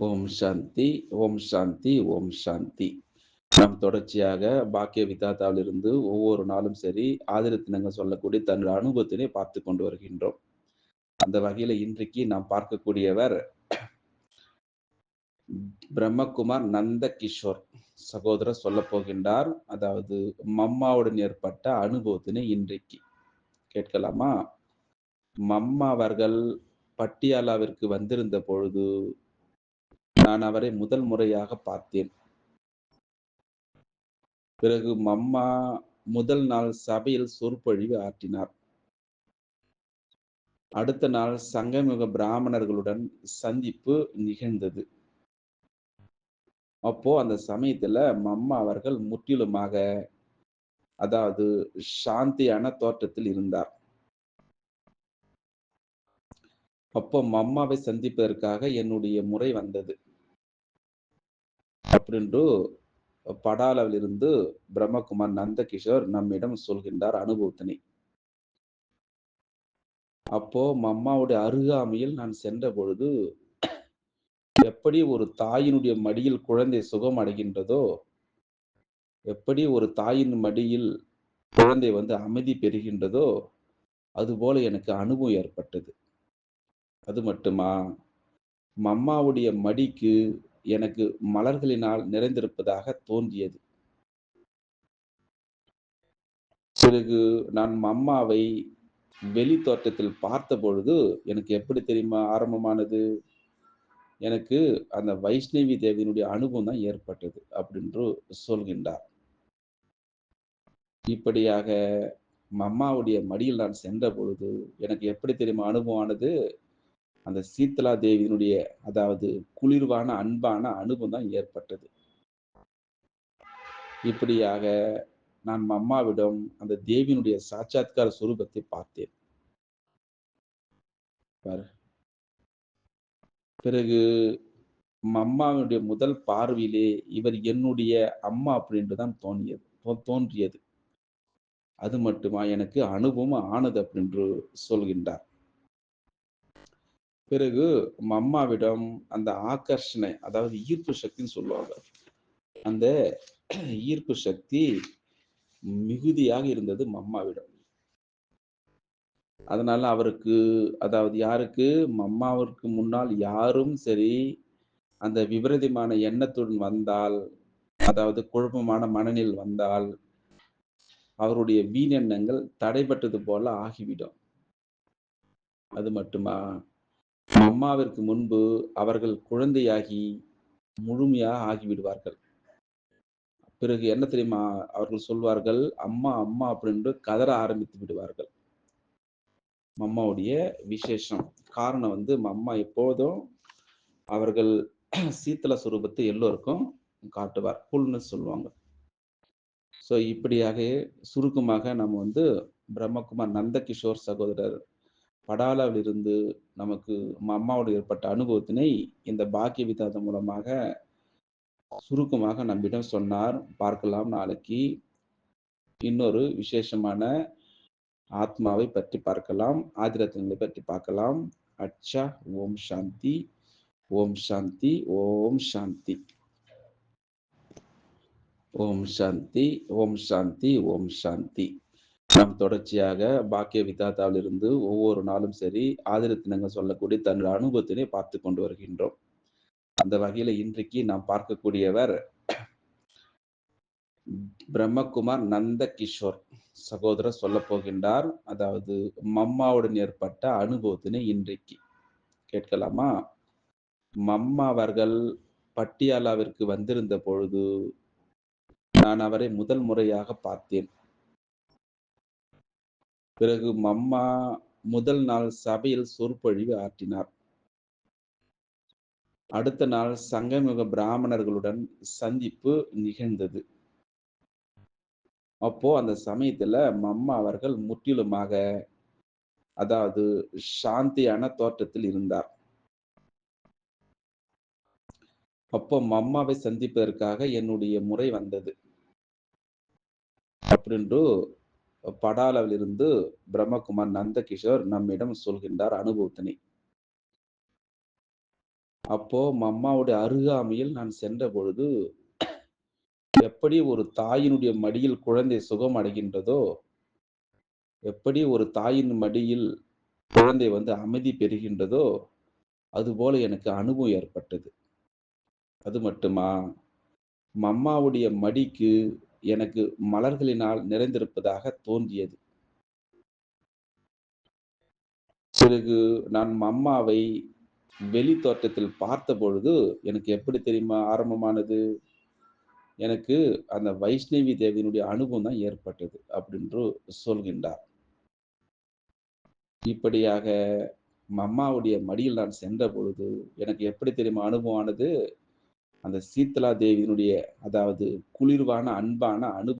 ஓம் சாந்தி ஓம் சாந்தி ஓம் சாந்தி. நாம் தொடர்ச்சியாக பாக்கிய விதாத்தாவிலிருந்து ஒவ்வொரு நாளும் சரி ஆதிரத்தினங்கள் சொல்லக்கூடிய தன்னுடைய அனுபவத்தினை பார்த்து கொண்டு வருகின்றோம். அந்த வகையில இன்றைக்கு நாம் பார்க்கக்கூடியவர் பிரம்மகுமார் நந்த கிஷோர் சகோதரர் சொல்ல போகின்றார். அதாவது மம்மாவுடன் ஏற்பட்ட அனுபவத்தினை இன்றைக்கு. கேட்கலாமா? மம்மா அவர்கள் பட்டியாலாவிற்கு வந்திருந்த பொழுது நான் அவரை முதல் முறையாக பார்த்தேன். பிறகு மம்மா முதல் நாள் சபையில் சொற்பொழிவு ஆற்றினார். அடுத்த நாள் சங்கமுக பிராமணர்களுடன் சந்திப்பு நிகழ்ந்தது. அப்போ அந்த சமயத்துல மம்மா அவர்கள் முற்றிலுமாக அதாவது சாந்தியான தோற்றத்தில் இருந்தார். அப்போ மம்மாவை சந்திப்பதற்காக என்னுடைய முறை வந்தது. அப்படின்று படாலவில் இருந்து பிரம்மகுமார் நந்தகிஷோர் நம்மிடம் சொல்கின்றார் அனுபவத்தினை அப்போ மம்மாவுடைய அருகாமையில் நான் சென்ற பொழுது எப்படி ஒரு தாயினுடைய மடியில் குழந்தை சுகம் அடைகின்றதோ எப்படி ஒரு தாயின் மடியில் குழந்தை வந்து அமைதி பெறுகின்றதோ அதுபோல எனக்கு அனுபவம் ஏற்பட்டது. அது மட்டுமா? மம்மாவுடைய மடிக்கு எனக்கு மலர்களினால் நிறைந்திருப்பதாக தோன்றியது. பிறகு நான் மம்மாவை வெளி தோட்டத்தில் பார்த்த பொழுது எனக்கு எப்படி தெரியுமா ஆரம்பமானது? எனக்கு அந்த வைஷ்ணவி தேவியினுடைய அனுபவம் தான் ஏற்பட்டது அப்படின்று சொல்கின்றார். இப்படியாக மம்மாவுடைய மடியில் நான் சென்ற பொழுது எனக்கு எப்படி தெரியுமா அனுபவம் ஆனது அந்த சீத்தலா தேவியினுடைய அதாவது குளிர்வான அன்பான அனுபவம் தான் ஏற்பட்டது. இப்படியாக நான் அம்மாவிடம் அந்த தேவியினுடைய சாட்சாத்கார சுரூபத்தை பார்த்தேன். பிறகு அம்மாவினுடைய முதல் பார்வையிலே இவர் என்னுடைய அம்மா அப்படின்ட்டு தான் தோன்றியது தோன்றியது. அது மட்டுமா எனக்கு அனுபவம் ஆனது அப்படின்று சொல்கின்றார். பிறகு அம்மாவிடம் அந்த ஆகர்ஷணை அதாவது ஈர்ப்பு சக்தின்னு சொல்லுவாங்க. அந்த ஈர்ப்பு சக்தி மிகுதியாக இருந்தது மம்மாவிடம். அதனால அவருக்கு அதாவது யாருக்கு? மம்மாவிற்கு முன்னால் யாரும் சரி அந்த விபரீதமான எண்ணத்துடன் வந்தால் அதாவது குழப்பமான மனநில் வந்தால் அவருடைய வீணெண்ணங்கள் தடைபட்டது போல ஆகிவிடும். அது மட்டுமா? அம்மாவிற்கு முன்பு அவர்கள் குழந்தையாகி முழுமையாக ஆகிவிடுவார்கள். பிறகு என்ன தெரியுமா? அவர்கள் சொல்வார்கள் அம்மா அம்மா அப்படின்று கதற ஆரம்பித்து விடுவார்கள். மம்மாவுடைய விசேஷம். காரணம் வந்து அம்மா எப்போதும் அவர்கள் சீத்தல சுரூபத்தை எல்லோருக்கும் காட்டுவார். புல்னு சொல்லுவாங்க. ஸோ இப்படியாக சுருக்கமாக நம்ம வந்து பிரம்மகுமார் நந்தகிஷோர் சகோதரர் படாலாவிலிருந்து நமக்கு அம்மாவோடு ஏற்பட்ட அனுபவத்தினை இந்த பாக்கிய விதாதம் மூலமாக சுருக்கமாக நம்மிடம் சொன்னார். பார்க்கலாம் நாளைக்கு. இன்னொரு விசேஷமான ஆத்மாவை பற்றி பார்க்கலாம். ஆதிரத்தங்களை பற்றி பார்க்கலாம். அச்சா ஓம் சாந்தி. ஓம் சாந்தி. ஓம் சாந்தி. ஓம் சாந்தி. ஓம் சாந்தி. ஓம் சாந்தி. நாம் தொடர்ச்சியாக பாக்கிய விதாத்தாவிலிருந்து ஒவ்வொரு நாளும் சரி ஆதிரத்தினங்கள் சொல்லக்கூடிய தன்னுடைய அனுபவத்தினை பார்த்து கொண்டு வருகின்றோம். அந்த வகையில இன்றைக்கு நாம் பார்க்கக்கூடியவர் பிரம்மகுமார் நந்த கிஷோர் சகோதரர் சொல்ல போகின்றார். அதாவது மம்மாவுடன் ஏற்பட்ட அனுபவத்தினை இன்றைக்கு கேட்கலாமா? மம்மா அவர்கள் பட்டியாலாவிற்கு வந்திருந்த பொழுது நான் அவரை முதல் முறையாக பார்த்தேன். பிறகு மம்மா முதல் நாள் சபையில் சொற்பொழிவு ஆற்றினார். அடுத்த நாள் சங்கமுக பிராமணர்களுடன் சந்திப்பு நிகழ்ந்தது. அப்போ அந்த சமயத்துல மம்மா அவர்கள் முற்றிலுமாக அதாவது சாந்தியான தோற்றத்தில் இருந்தார். அப்போ மம்மாவை சந்திப்பதற்காக என்னுடைய முறை வந்தது. அப்படின்ட்டு படாலவில் இருந்து பிரம்மகுமார் நந்தகிஷோர் நம்மிடம் சொல்கின்றார் அனுபவத்தினை அப்போ மம்மாவுடைய அருகாமையில் நான் சென்ற பொழுது, எப்படி ஒரு தாயினுடைய மடியில் குழந்தை சுகம் அடைகின்றதோ, எப்படி ஒரு தாயின் மடியில் குழந்தை வந்து அமைதி பெறுகின்றதோ, அதுபோல எனக்கு அனுபவம் ஏற்பட்டது. அது மட்டுமா, மம்மாவுடைய மடிக்கு எனக்கு மலர்களினால் நிறைந்திருப்பதாக தோன்றியது. பிறகு நான் மம்மாவை வெளி தோற்றத்தில் பார்த்தபொழுது, எனக்கு எப்படி தெரியுமா ஆரம்பமானது? எனக்கு அந்த வைஷ்ணவி தேவியினுடைய அனுபவம் தான் ஏற்பட்டது. அப்படின்று சொல்கின்றார். இப்படியாக மம்மாவுடைய மடியில் நான் சென்ற பொழுது எனக்கு எப்படி தெரியுமா அனுபவம் ஆனது? அந்த சீத்தலா தேவியினுடைய அதாவது குளிர்வான, அன்பான அனு